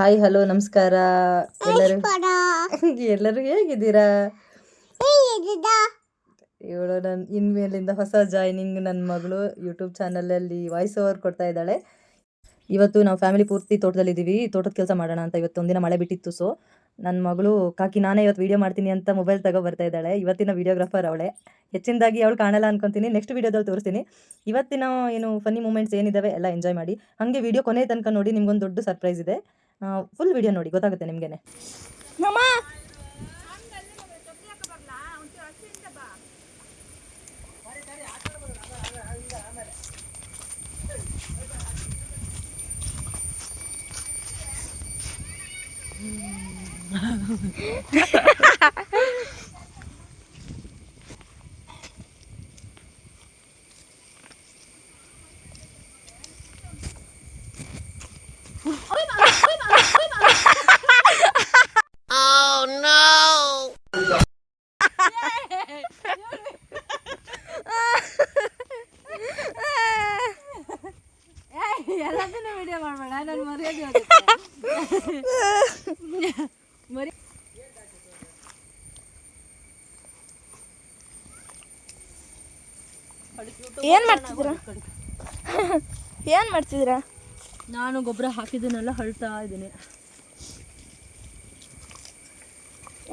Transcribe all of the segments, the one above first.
Hi hello ನಮಸ್ಕಾರ. ಎಲ್ಲರೂ ಎಲ್ಲರೂ ಹೇಗಿದ್ದೀರಾ? ಇವಳು ನನ್ನ ಇನ್ಮೇಲಿಂದ ಹೊಸ ಜಾಯ್ನಿಂಗ್ ನನ್ನ ಮಗಳು ಯೂಟ್ಯೂಬ್ ಚಾನಲಲ್ಲಿ ವಾಯ್ಸ್ ಓವರ್ ಕೊಡ್ತಾ ಇದ್ದಾಳೆ. ಇವತ್ತು ನಾವು ಫ್ಯಾಮಿಲಿ ಪೂರ್ತಿ ತೋಟದಲ್ಲಿದ್ದೀವಿ ತೋಟದ ಕೆಲಸ ಮಾಡೋಣ ಅಂತ ಇವತ್ತು ಒಂದಿನ ಮಳೆ ಬಿಟ್ಟಿತ್ತು ಸೊ ನನ್ನ ಮಗಳು ಕಾಕಿ ನಾನೇ ಇವತ್ತು ವೀಡಿಯೋ ಮಾಡ್ತೀನಿ ಅಂತ ಮೊಬೈಲ್ ತಗೋ ಬರ್ತಾ ಇದ್ದಾಳೆ. ಇವತ್ತಿನ ವೀಡಿಯೋಗ್ರಾಫರ್ ಅವಳೆ. ಹೆಚ್ಚಿನದಾಗಿ ಅವಳು ಕಾಣಲ್ಲ ಅನ್ಕೊಂತೀನಿ. ನೆಕ್ಸ್ಟ್ ವೀಡಿಯೋದಲ್ಲಿ ತೋರಿಸ್ತೀನಿ. ಇವತ್ತಿನ ಏನು ಫನ್ನಿ ಮೂಮೆಂಟ್ಸ್ ಏನಿದಾವೆ ಎಲ್ಲ ಎಂಜಾಯ್ ಮಾಡಿ. ಹಾಗೆ ವಿಡಿಯೋ ಕೊನೆ ತನಕ ನೋಡಿ ನಿಮ್ಗೊಂದು ದೊಡ್ಡ ಸರ್ಪ್ರೈಸ್ ಇದೆ. ಫುಲ್ ವಿಡಿಯೋ ನೋಡಿ ಗೊತ್ತಾಗುತ್ತೆ ನಿಮಗೇನೆ. ಏನು ಮಾಡ್ತಿದ್ದೀರಾ? ಏನ್ ಮಾಡ್ತಿದ್ದೀರಾ? ನಾನು ಗೊಬ್ಬರ ಹಾಕಿದ್ದನ್ನೆಲ್ಲ ಹಳ್ತಾ ಇದ್ದೀನಿ.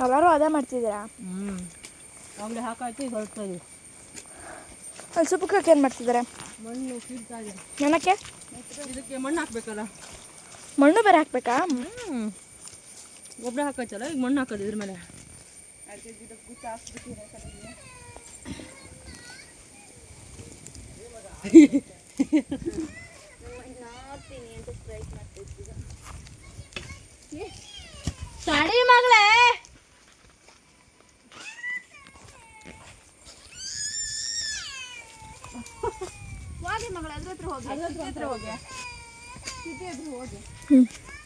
ಎಲ್ಲರೂ ಅದೇ ಮಾಡ್ತಿದ್ದೀರಾ? ಹ್ಞೂ ಆಗಲೇ ಹಾಕಾಯ್ತು ಈಗ ಹಳ್ತಾ ಇದ್ದೀವಿ ಅಲ್ಲಿ ಸುಪ್ಪಕ್ಕೆ ಏನು ಮಾಡ್ತಿದ್ದಾರೆ? ಮಣ್ಣು ಕೀಳ್ತಾ ಇದೆ ನನಕ್ಕೆ? ಇದಕ್ಕೆ ಮಣ್ಣು ಹಾಕ್ಬೇಕಲ್ಲ? ಮಣ್ಣು ಬೇರೆ ಹಾಕ್ಬೇಕಾ? ಹ್ಞೂ ಗೊಬ್ಬರ ಹಾಕಾಯ್ತಲ್ಲ ಈಗ ಮಣ್ಣು ಹಾಕೋದು ಇದ್ರ ಮೇಲೆ. ತಡಿ ಮಗಳೇ. ಹೋಗಿ ಮಗಳ ಅದ್ರ ಹತ್ರ ಹೋಗಿ ಅದ್ರ ಹತ್ರ ಹೋಗಿ. ಹಾ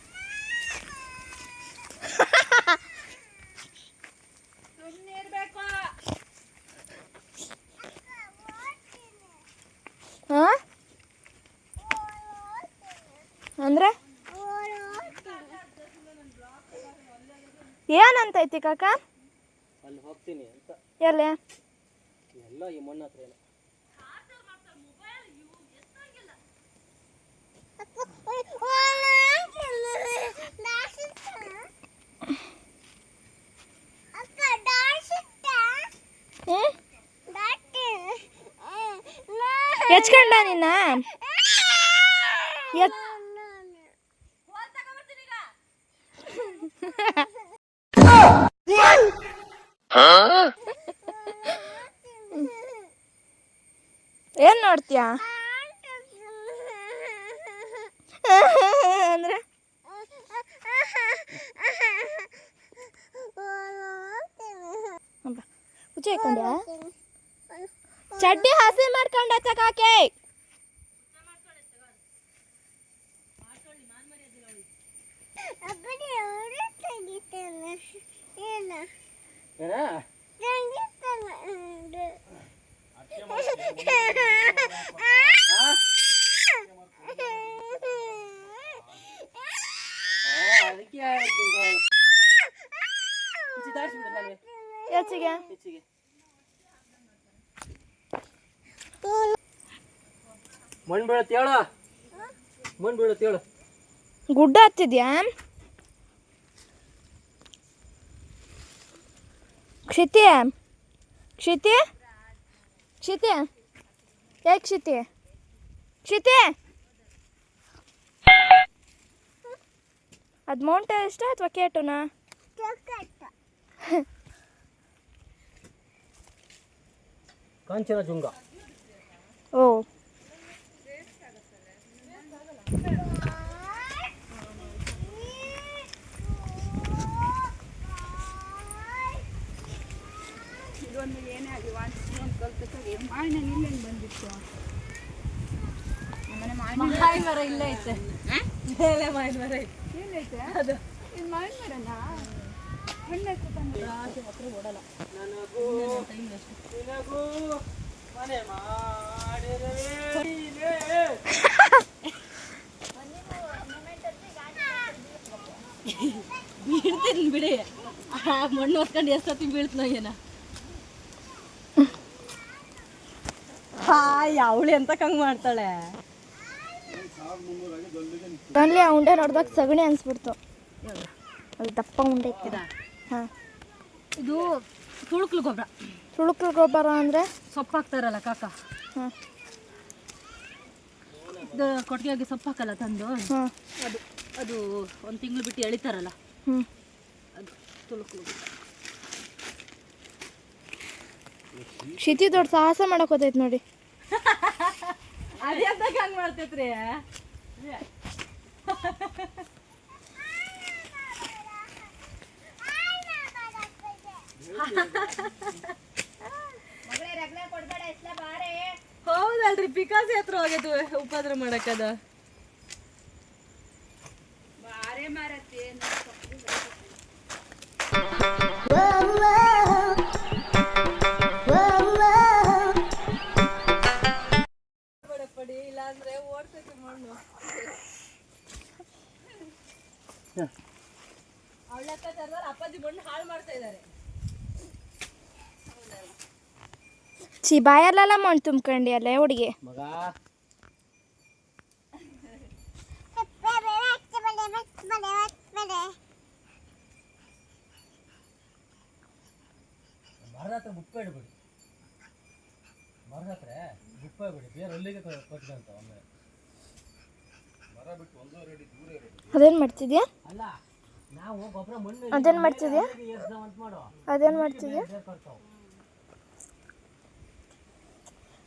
ಅಂದ್ರೆ? ಏನಂತೈತಿ ಕಾಕ? ಅಲ್ಲಿ ಹೋಗ್ತೀನಿ ಅಂತ. ಎಲ್ಲಿ? ಎಲ್ಲ ಈ ಮಣ್ಣು ಹತ್ರ ಹ್ಮ್? ಹೆಚ್ಕೊಂಡ ನಿನ್ನ ಎತ್ ಏನ್ ನೋಡ್ತೀಯಾ? ಅಂದ್ರೆ? ಹುಚ್ಚಿ ಹಾಕೊಂಡ್ಯಾ? ಚಡ್ಡಿ ಹಸಿ ಮಾಡ್ಕೊಂಡ ಕಾಕೆ ಅದಕ್ಕೆ ಹೆಚ್ಚಿಗೆ ಮಣ್ಣು ಬೀಳತ್ತೆ ಹೇಳು ಮಣ್ಣು ಬೀಳತ್ತೆ ಹೇಳು ಗುಡ್ಡ ಹತ್ತಿದ್ಯಾ ಕ್ಷಿತಿ ಕ್ಷಿತಿ ಕ್ಷಿತಿ ಯಾಕೆ ಕ್ಷಿತಿ ಕ್ಷಿತಿ ಅದು ಮೌಂಟ ಎಷ್ಟ ಅಥವಾ ಕೇಟುನಾ? ಕಾಂಚನ ಜುಂಗ ಓ. ಮಾವಿನ ಮರ ಇಲ್ಲೇ ಐತೆ. ಮೇಲೆ ಮಾವಿನ ಮರ ಐತೆ ಅದು. ನನಗೂ ನಿನಗೂ ಮನೆ ಮಾಡಿರುವೆ ನೀನೇ. ಬೀಳ್ತೀನಿ ಬಿಡಿ. ಆ ಮಣ್ಣು ಹೊತ್ಕೊಂಡು ಎಷ್ಟೊತ್ತಿ ಬೀಳ್ತನೋ ಏನ. ಹಾಯ್ ಅವಳಿ ಅಂತ ಕಂಗ್ ಮಾಡ್ತಾಳೆ. ಅಲ್ಲಿ ಆ ಉಂಡೆ ನೋಡಿದಾಗ ಸಗಣಿ ಅನ್ಸ್ಬಿಡ್ತು. ಅಲ್ಲಿ ದಪ್ಪ ಉಂಡೆ ಇತ್ತು. ಹಾಂ. ಇದು ತುಳುಕ್ಲು ಗೊಬ್ಬರ. ತುಳುಕು ಗೊಬ್ಬರ ಅಂದರೆ? ಸೊಪ್ಪು ಹಾಕ್ತಾರಲ್ಲ ಕಾಕ? ಹಾಂ. ಇದು ಕೊಟ್ಟಿಗೆಗೆ ಸೊಪ್ಪು ಹಾಕಲ್ಲ ತಂದು? ಹಾಂ. ಅದು ಅದು ಒಂದು ತಿಂಗಳು ಬಿಟ್ಟು ಎಳಿತಾರಲ್ಲ? ಹ್ಞೂ ಅದು ತುಳುಕ್ಲು ಶಿತಿ ದೊಡ್ಡ ಸಾಹಸ ಮಾಡಕ್ ಹೋದೈತೆ ನೋಡಿ. ಅದೇ ಅಂತ ಹಂಗೆ ಮಾಡ್ತೈತ್ರಿ ಹೌದಲ್ರಿ ಬಿಕಾಸ್ ಹತ್ರ ಹೋಗೈತು ಉಪದ್ರ ಮಾಡಕ್ಕದ. ಪಡಿ ಚಿ ಬಾಯಲ್ಲೆಲ್ಲ ಮಣ್ಣು ತುಂಬ್ಕೊಂಡಿ ಅಲ್ಲೇ ಹುಡುಗಿ? ಮರದ ಹತ್ರ ಗುಪ್ಪ ಇಡಬೇಡಿ ಮರದ ಹತ್ರ ಗುಪ್ಪ ಇಡಬೇಡಿ ಬೇರೆ ಅಲ್ಲಿಗೆ ಕೊಟ್ಕೊಂತ ಒಮ್ಮೆ. ಅದೇನು ಮಾಡ್ತಿದ್ಯಾ? ಅದೇನು ಮಾಡ್ತಿದ್ಯಾ? ಅದೇನು ಮಾಡ್ತಿದ್ಯಾ?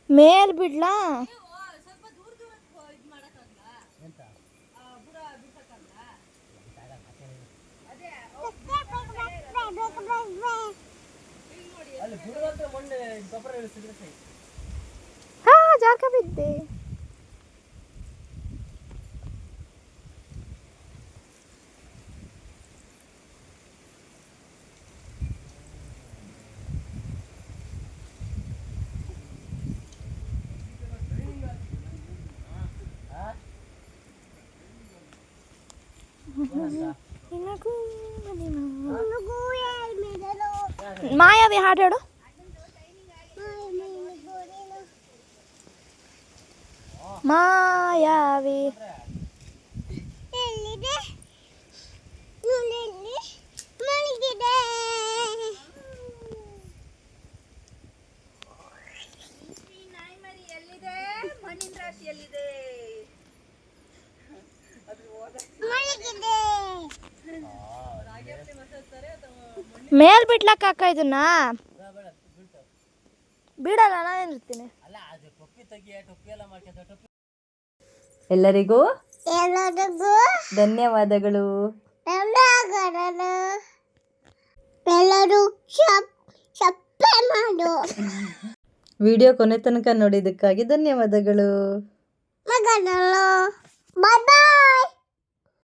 ಮೇಲ್ ಬಿಡ್ಲಾ. ಎಂತ? ಬಿದ್ದೆ. ಬುಡದಂತ ಮಣ್ಣು ಗೊಬ್ಬರ ಇಳಿಸಿದ್ರೆ ಸರಿ ಹಾ ಜಾಕ ಬಿದ್ದೆ ಮಾಯಾವಿ ಹಾಡು ಹೇಳು ಮಾಯಾವಿ ಎಲ್ಲಿದೆ ನೂಲೆಲ್ಲಿ ಮಲಗಿದೆ ಮೇಲ್ ಬಿಡ್ಲಕ್ಕ ಅಕ್ಕ ಇದನ್ನ? ಬಿಡಲ್ಲ ನಾನೇನಿರ್ತೀನಿ ಅಲ್ಲ ಅದು ಟೊಪ್ಪಿ ತೆಗಿಯ ಟೊಪ್ಪಿ ಎಲ್ಲ ಮಾಡ್ಕೊಂತ ಟೊಪ್ಪಿ ಎಲ್ಲರಿಗೂ ಎಲ್ಲರಿಗೂ ಧನ್ಯವಾದಗಳು. ಎಲ್ಲರೂ ಎಲ್ಲರೂ ಶಪ್ ಸಪ್ಪೆ ಮಾಡು. ವಿಡಿಯೋ ಕೊನೆ ತನಕ ನೋಡಿದ್ದಕ್ಕಾಗಿ ಧನ್ಯವಾದಗಳು. ಬಾಯ್